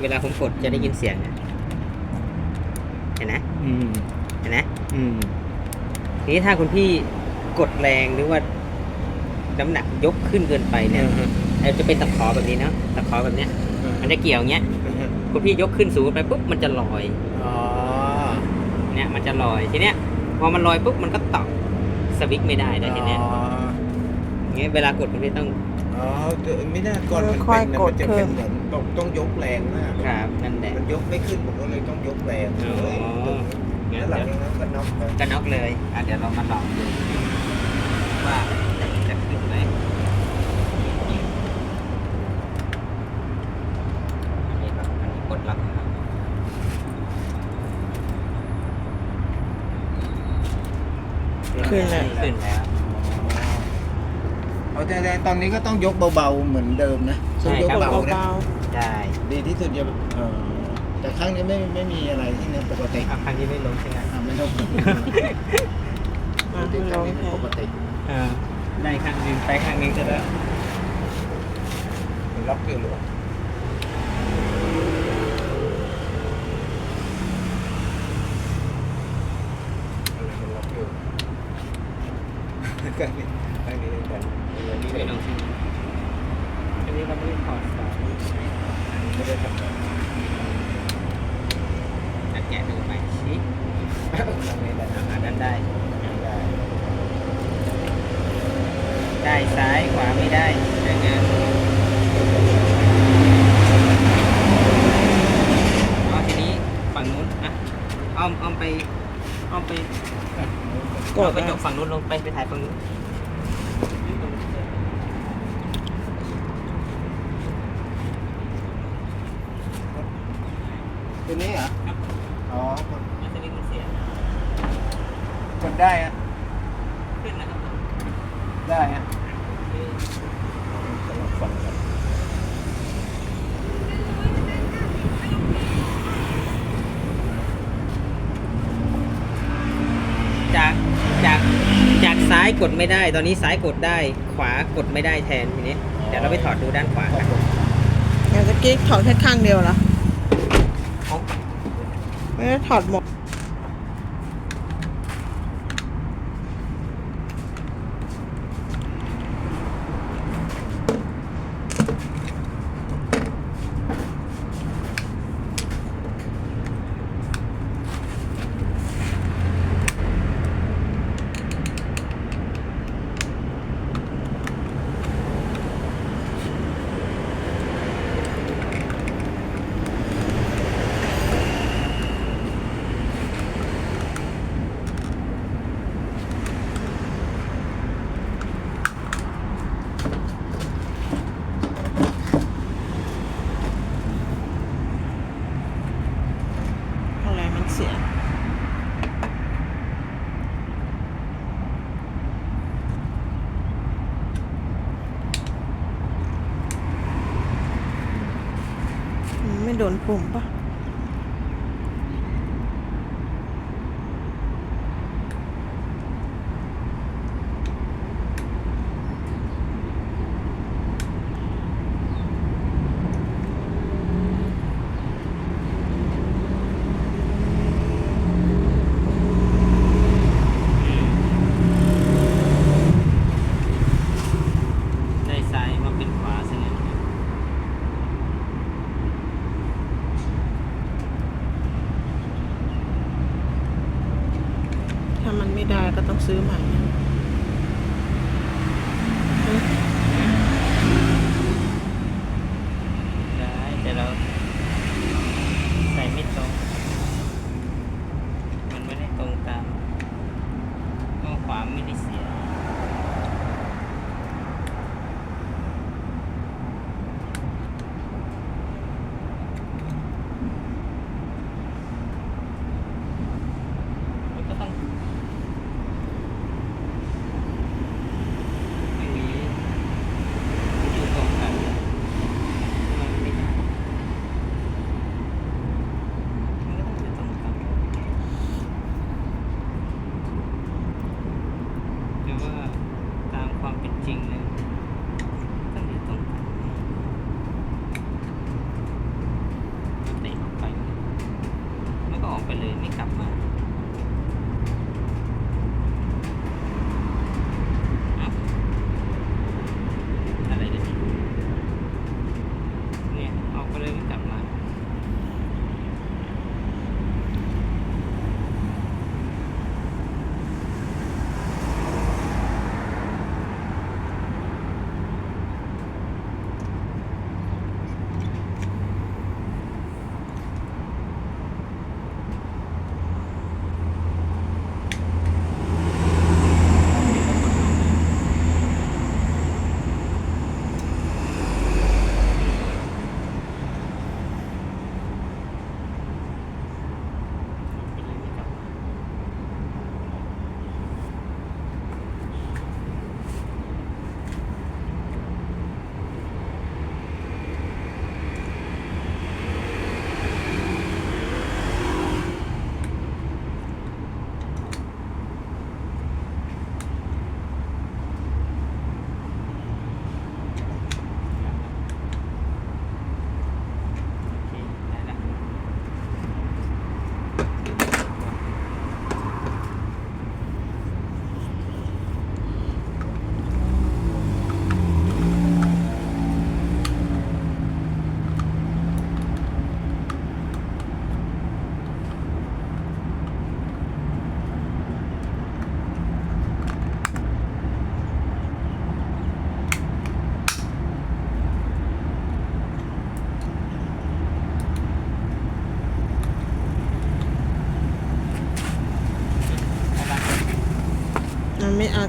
เวลาผมกดจะได้ยินเสียงนะเห็นไหมอืมเห็นไหมอืมทีนี้ถ้าคุณพี่กดแรงหรือว่าน้ำหนักยกขึ้นเกินไปเนี่ยเอ่อจะเป็นตะขอแบบนี้เนาะตะขอแบบเนี้ย มันจะเกี่ยวอย่างเงี้ยคุณพี่ยกขึ้นสูงไปปุ๊บมันจะลอยอ๋อเนี่ยมันจะลอยทีเนี้ยพอมันลอยปุ๊บมันก็ตอกสวิตช์ไม่ได้แต่ทีเนี้ยอ๋ออย่างเงี้ยเวลากดคุณพี่ต้อง อ๋อไม่น่าก่อนมันค่อยเป็นๆกดมันจะเพิ่เป็นมเหมือนต้องต้องยกแรงมากครับนั่นแหละ มันยกไม่ขึ้นผมก็เลยต้องยกแรงอ๋องั้แล้นวหลังเดี๋ยวจากนั้นก็น็อกไปก็น็อกเลยอะเดี๋ยวเรามาลองดูว่าจะขึ้นไหมอันนี้ครับอันนี้กดรับครับขึ้นเลยขึ้นแล้ว เอาแต่ตอนนี้ก็ต้องยกเบาๆเหมือนเดิมนะต้องยกใช่ครับ เบาๆนะ เบาได้ดีที่สุดจะเออแต่ครั้งนี้ไม่ไม่มีอะไรที่เนี่ยปกติอะครั้งนี้ไม่ลงใช่ไหมอะไม่ต้องๆอะคลรั้งงนี้แค่ปกติเออได้ครั้งหนึ่งไปครั้งหนึงก็ได้มันล็อกอยู่หรออะไรมันล็อกอยู่ครั้งนี้ครั้งนี้กัน อันนี้ไม่ลงช่ไหมอันนี้เราไม่ได้ถอดสายไม่ได้ทำงานอะแกะดูไหมชี้ครั้งนี้ได้อะอันนั้นได้ได้ ได้ซ้ายขวาไม่ได้ได้งานเอาทีนี้ฝั่งนู้นอะอ้อมอ้อมไปอ้อมไปกเอาดกระจกฝั่งนู้นลงไปไปถ่ายฝั่งนู้น ตัวนี้เหรออ๋อกดมันจะมีมันเสียกดได้อะขึ้นนะครับได้ฮะสลับฝั่งกันจากจากจากซ้ายกดไม่ได้ ตอนนี้ซ้ายกดได้ ขวากดไม่ได้แทนทีนี้ เดี๋ยวเราไปถอดดูด้านขวากันเดี๋ยวตะกี้ถอดแค่ข้างเดียวเหรอเอา ไม่ได้ถอดหมด ไ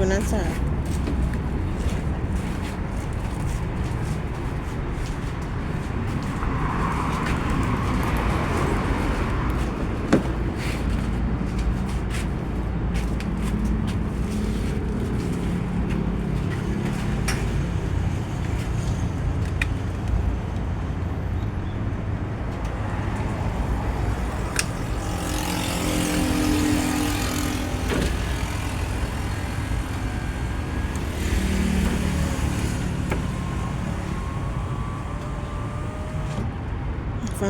ตัวนั้นส่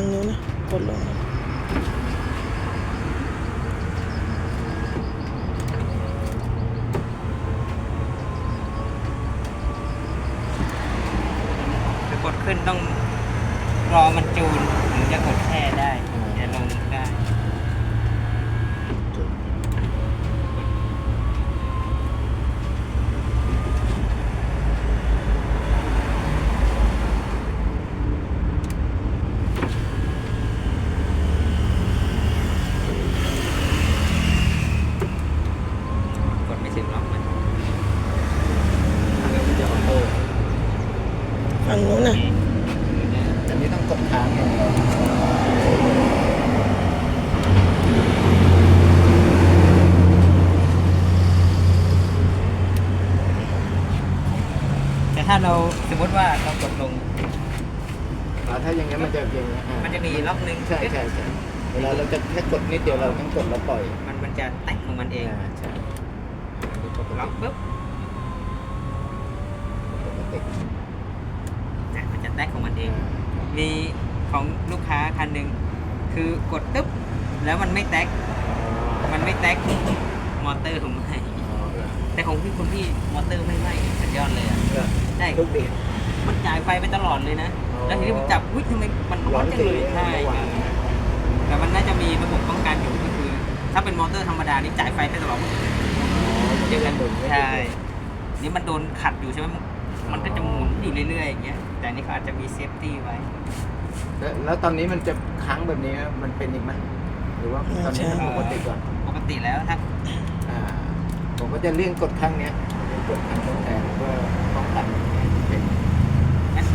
งนู้นนะ กดลงจะกดขึ้นต้องรอมันจูน ถึงจะกดแช่ได้จะลงได้ กดไม่ถึงล็อกมัน แล้วมันจะออโต้ ฟังนู้นนะ อันนี้ต้องกดค้างอย่างเดียว แต่ถ้า เราสมมติว่าเรากดลง อ่าถ้าอย่างนี้นมันจะอย่างนี้อ่ามันจะมีล็อกหนึงใช่ใช่ใช่เวลาเราจะแค่กดนิดเดียวเราต้องกดแล้วปล่อยมันมันจะแตกของมันเองอ่าใช่ปกล็อกติปุ๊บปกตินะมันจะแตกของมันเอง มีของลูกค้าคันหนึ่งคือกดตึ๊บแล้วมันไม่แตกมันไม่แตกมอเตอร์ผมไม่แต่ของพี่คุณพี่มอเตอร์ไม่ไหม้สุดยอดเลยอะ ได้ทุกดีมันจ่ายไฟไปตลอดเลยนะอ๋อแล้วทีนี้ผมจับอุ้ยทำไมมันร้อนจังเลยใช่ระหว่างแต่มันน่าจะมีระบบป้องกันอยู่ก็คือ ถ้าเป็นมอเตอร์ธรรมดานี่จ่ายไฟไปตลอดเจอกันหมุนใช่นี่มันโดนขัดอยู่ใช่ไหมมันมันก็จะหมุนอยู่เรื่อยๆอย่างเงี้ย แต่อันนี่เขาอาจจะมีเซฟตี้ไว้แล้วแล้วตอนนี้มันจะค้างแบบนี้มันเป็นอีกไหมหรือว่าตอนนี้มันปกติก่อน ปกติแล้วถ้าอ่าผมก็จะเลี่ยงกดข้างเนี้ย กดข้างตรงแทนเพื่อป้องกันเป็น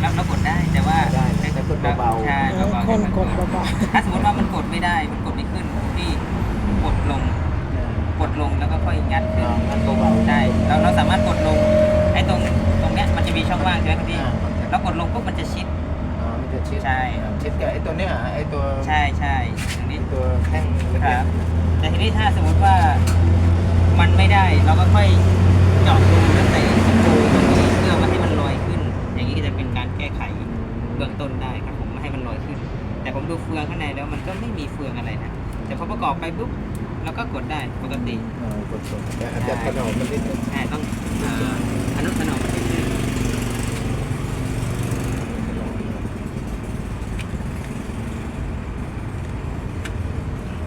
รับแล้วกดได้แต่ว่าได้แต่กดเบาๆใช่แล้วเบาๆคนให้มันกดเบาถ้าสมมติว่ามันกดไม่ได้มันกดไม่ขึ้นพี่กดลงกดลงแล้วก็ค่อยงัดขึ้นอ่างั้นเบาๆได้เราเราสามารถกดลงไอ้ตรงตรงเนี้ยมันจะมีช่องว่างใช่ไหมพี่อ่าแล้วกดลงปุ๊บมันจะชิดอ๋อมันจะชิดใช่อ่าชิดกับไอ้ตัวเนี้ยอะไอ้ตัวใช่ใช่ตรงนี้ไอ้ตัวแท่งเล็กครับแต่ทีนี้ถ้าสมมติว่ามันไม่ได้เราก็ค่อย เจาะรูแล้วใส่สกรูตรงนี้เพื่อมาให้มันลอยขึ้น อย่างนี้ก็จะเป็นการแก้ไขเบื้องต้นได้ครับผมไม่ให้มันลอยขึ้น แต่ผมดูเฟืองข้างในแล้วมันก็ไม่มีเฟืองอะไรนะแต่พอประกอบไปปุ๊บเราก็กดได้ปกติๆอ่ากดส่งแต่อาจจะถนอมมันนิดนึงใช่ต้องเอ่ออนุถนอมมันนิดนึง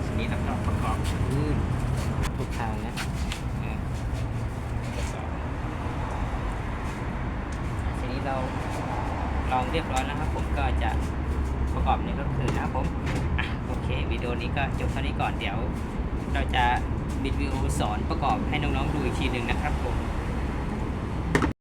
ทีนี้เราก็ประกอบอืมทุกทางนะเออทีนี้เราลอง เรียบร้อยแล้วครับ ผมก็จะประกอบในรถคืนนะครับผมอะโอเควิดีโอนี้ก็จบเท่านี้ก่อนเดี๋ยว เราจะบิดวิวสอนประกอบให้น้องๆดูอีกทีหนึ่งนะครับผม